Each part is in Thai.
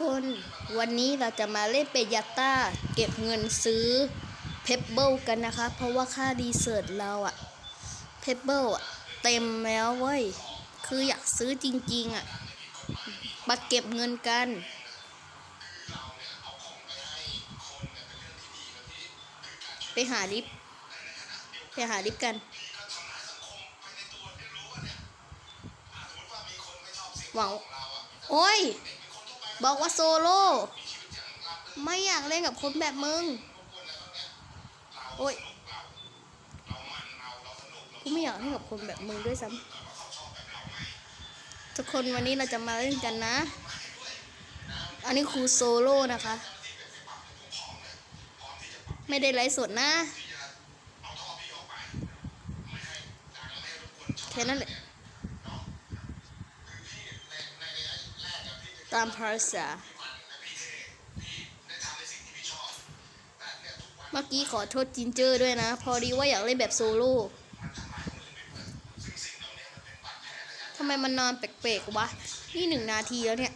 คน วันนี้เราจะมาเล่นเปยาต้า เก็บเงินซื้อเพปเบิลกันนะคะ เพราะว่าค่ารีเสิร์ชเราอะเพปเบิลอะเต็มแล้วเว้ย คืออยากซื้อจริง ๆอะมาเก็บเงินกัน ไปหาลิฟไปหาลิฟกันหวังโอ้ย บอกว่าโซโล่ไม่อยากเล่นกับคนแบบมึง โอ้ยกูไม่อยากเล่นกับคนแบบมึงด้วยซ้ำทุกคนวันนี้เราจะมาเล่นกันนะ อันนี้คือโซโล่นะคะ ไม่ได้ไลฟ์สดนะ แค่นั้นแหละ ตามภาษา เมื่อกี้ขอโทษจินเจอร์ด้วยนะ พอดีว่าอยากเล่นแบบโซโล่ทำไมมันนอนแปลกๆวะ นี่หนึ่งนาทีแล้วเนี่ย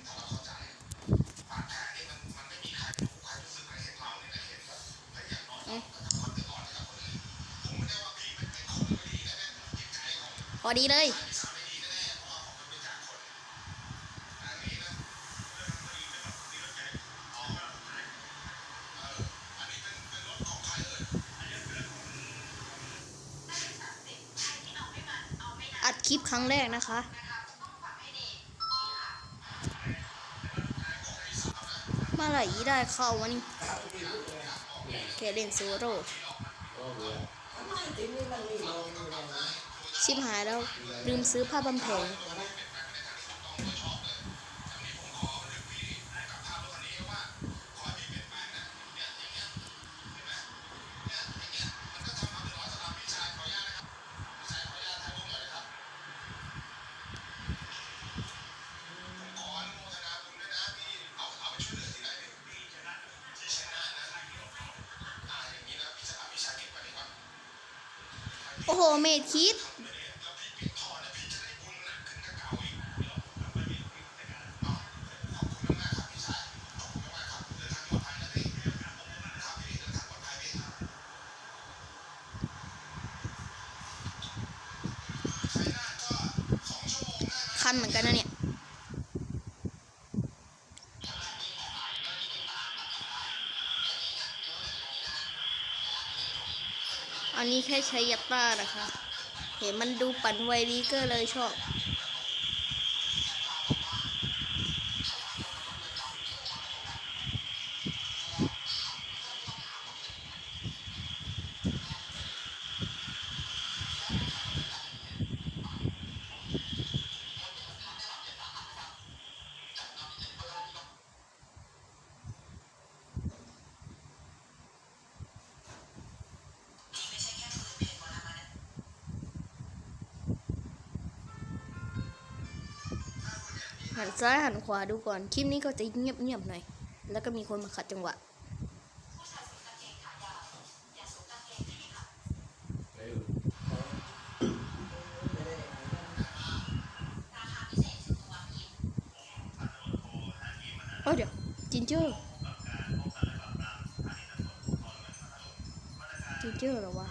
พอดีเลย คลิปครั้งแรกนะคะ มาไหร่ได้เข้าวันี่แกเล่นโซโร่ชิมหายแล้ว ลืมซื้อผ้าบำแผง โอ้โห เมดคิด คันเหมือนกันนะเนี่ย ค่ใช้ยัตตานะคะ เห็นมันดูปั่นไวดีก็เลยชอบ หันซ้ายหันขวาดูก่อน คลิปนี้ก็จะเงียบๆหน่อย แล้วก็มีคนมาขัดจังหวะเอ้เดี๋ยวจินเจอร์จินเจอร์หรอวะ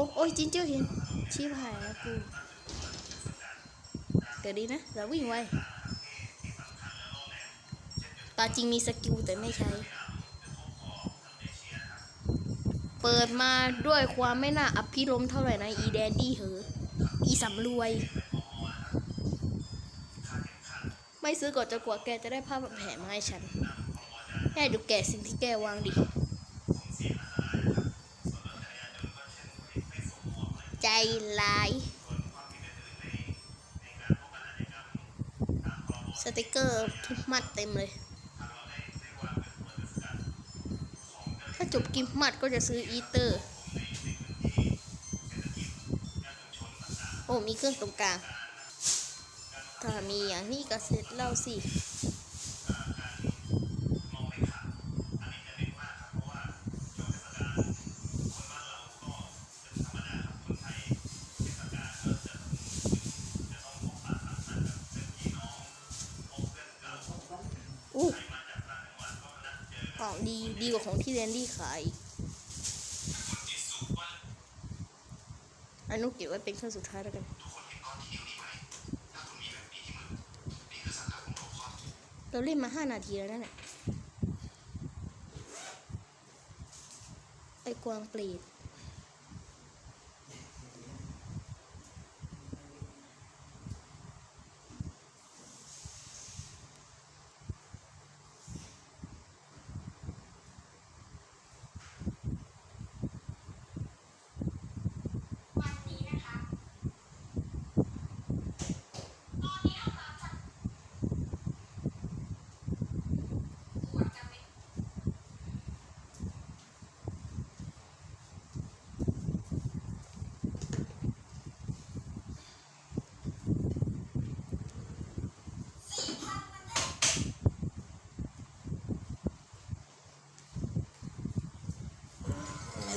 โอ้โอ้ยจินเจอเห็นชีพหายแล้วกูเดี๋ยวดีนะเราวิ่งไวตาจริงมีสกิลแต่ไม่ใช้ เปิดมาด้วยความไม่น่าอภิรมเท่าไหร่นะ อีแดนดี้เหอ อีสำรวย ไม่ซื้อก่อนจะกว่าแกจะได้ภาพแบบแผลมาให้ฉันแค่ดูแกสิ่งที่แกวางดิ ใจร้าย สติกเกอร์ทุกมัดเต็มเลย ถ้าจบกิมมัดก็จะซื้ออีเตอร์ โอ้มีเครื่องตรงกลาง ถ้ามีอย่างนี้ก็เสร็จแล้วสิ ดีดีกว่าของที่แรนดี้ขายอันนุเก็บไว้เป็นเครื่องสุดท้ายแล้วกันเราเล่นมาห้านาทีแล้วนั่นแหละไอ้กวางเปรต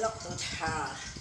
กับ